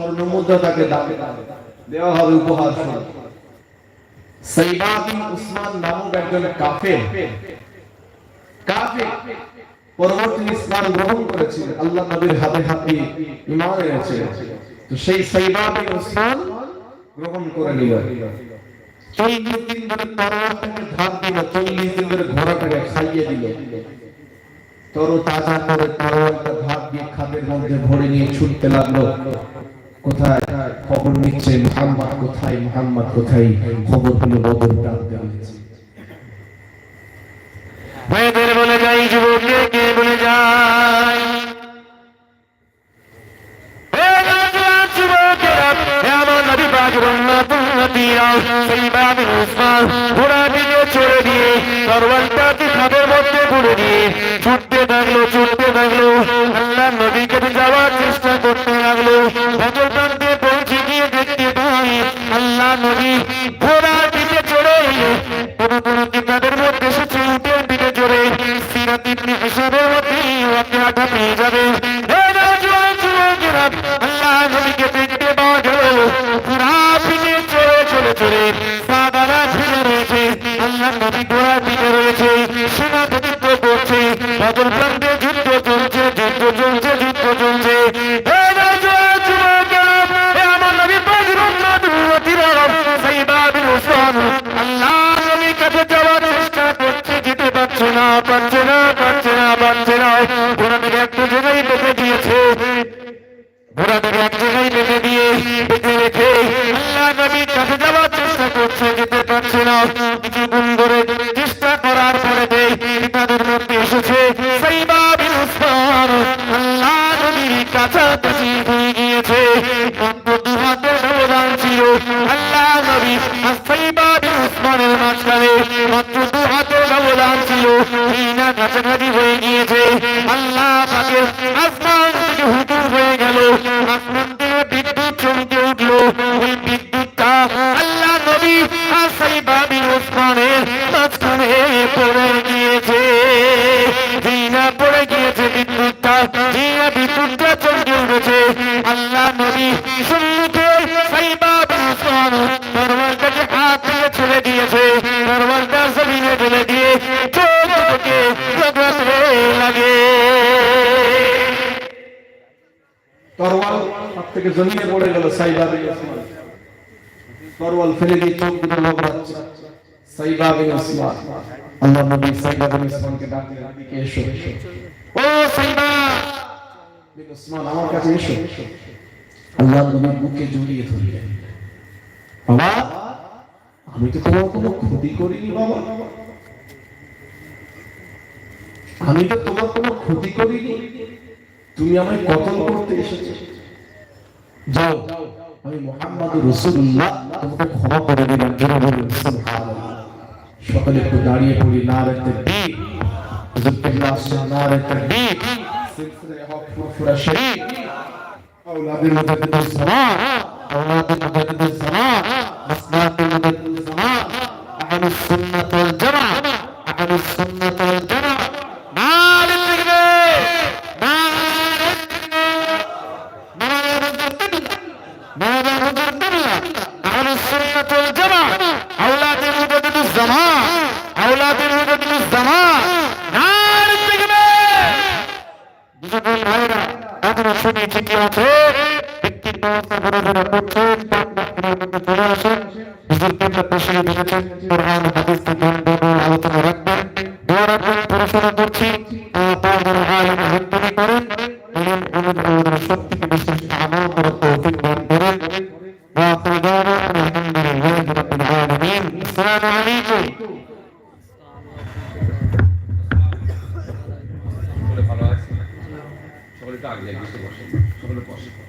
স্বর্ণমুদ্রা তাকে দান দেওয়া হবে উপহার স্বরূপ সাইবা বিন উসমান নামক একজন কাফের। কাফের পরবর্তী ইসলাম গ্রহণ করেছিলেন। আল্লাহ নবীর হাতে হাতে ইমান এনেছিলেন। তো সেই সাইবা বিন উসমান গ্রহণ করে নিল। চল্লিশ দিন ধরে তরোয়ারটাকে ধার দিল। চল্লিশ দিন ধরে ঘোড়াটাকে খাইয়ে দিল। তরো তাজা করে তরোয়ারটা ভাত দিয়ে খাদের মধ্যে ভরে নিয়ে ছুটতে লাগল। কোথায়? খবর নিচ্ছে মোহাম্মদ কোথায়? মোহাম্মদ কোথায়? খবর হলো বদর প্রান্তে রয়েছে মেয়েদের বলে যাই যুবকদেরকে বলে যাই ছুটতে থাকল ছুটতে থাকল আল্লাহ নবীকে যাওয়ার না কিছুক্ষণ ধরে আল্লাহ হয়ে গিয়েছে। মাত্র দু হাতের ছিল হয়ে গিয়েছে। আল্লাহ পাকের আসমান হয়ে গেল। আসমান থেকে বিদ্যুৎ চমকে উঠল। পড়ে গিয়েছে বিদ্যুৎটা জিনা বিদ্যুৎটা চমকে উঠেছে আল্লাহ নবী সম্মুখে সাইবা বিন উসমান হাত দিয়ে ছেড়ে দিয়েছে। তরবারটা জমিনে ঢেলে দিয়ে চোখ থেকে লাগাতে লাগে। তরোয়াল হাত থেকে জমিনে পড়ে গেল, সাইবা বিন তরোয়াল ফেলে দিয়ে চোখ দুটো লগড়াচ্ছে সাইবা বিন উসমান আল্লাহ নবী সাইবা বিন উসমানকে ডাকলেন এদিকে এসো ও সাইবা বিন উসমান আমার কাছে এসো। আল্লাহ নবী বুকে জড়িয়ে ধরলেন। বাবা আমি তো তোমার কোনো ক্ষতি করিনি বাবা। আমি তো তোমার কোনো ক্ষতি করিনি। তুমি আমায় কতল করতে এসেছ। যাও আমি মোহাম্মদ রসুল্লাহ তোমাকে ক্ষমা করে দিলাম জোরে বলুন সুবহানাল্লাহ। সকালে একটু দাঁড়িয়ে পড়ি না রাখতে দিক হুজুরুল্লাহ না রাখতে দিক সিলসিলে হক ফুরফুরা শরীফ আওলাদের মুজাদ্দিদুল জামান আওলাদের মুজাদ্দিদুল জামান মাসলাকুল মুজাদ্দিদুল জামান আপনার মধ্যে চলে আসেন হুজুর কেন্দ্র পেশে দিয়েছেন কোরআন হাদিস থেকে আলোচনা রাখবেন দোয়া রাখবেন পড়াশোনা করছি তার যেন আলেম হান্তনি করেন এবং আমাদের আমাদের সব থেকে বেশি আমল করার তৌফিক দান করেন وآخر دعوانا الحمد لله رب العالمين السلام عليكم সকলে ভালো আছে সকলে একটু আগে বসে বসে সকলে বসে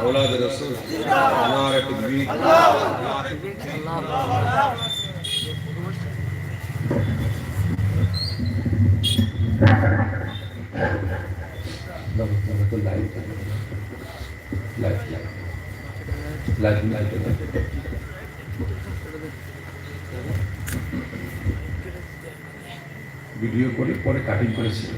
اولاد رسول نعرہ تکبیر لائٹ لائٹ لائٹ لائٹ ভিডিও করে পরে কাটিং করেছিল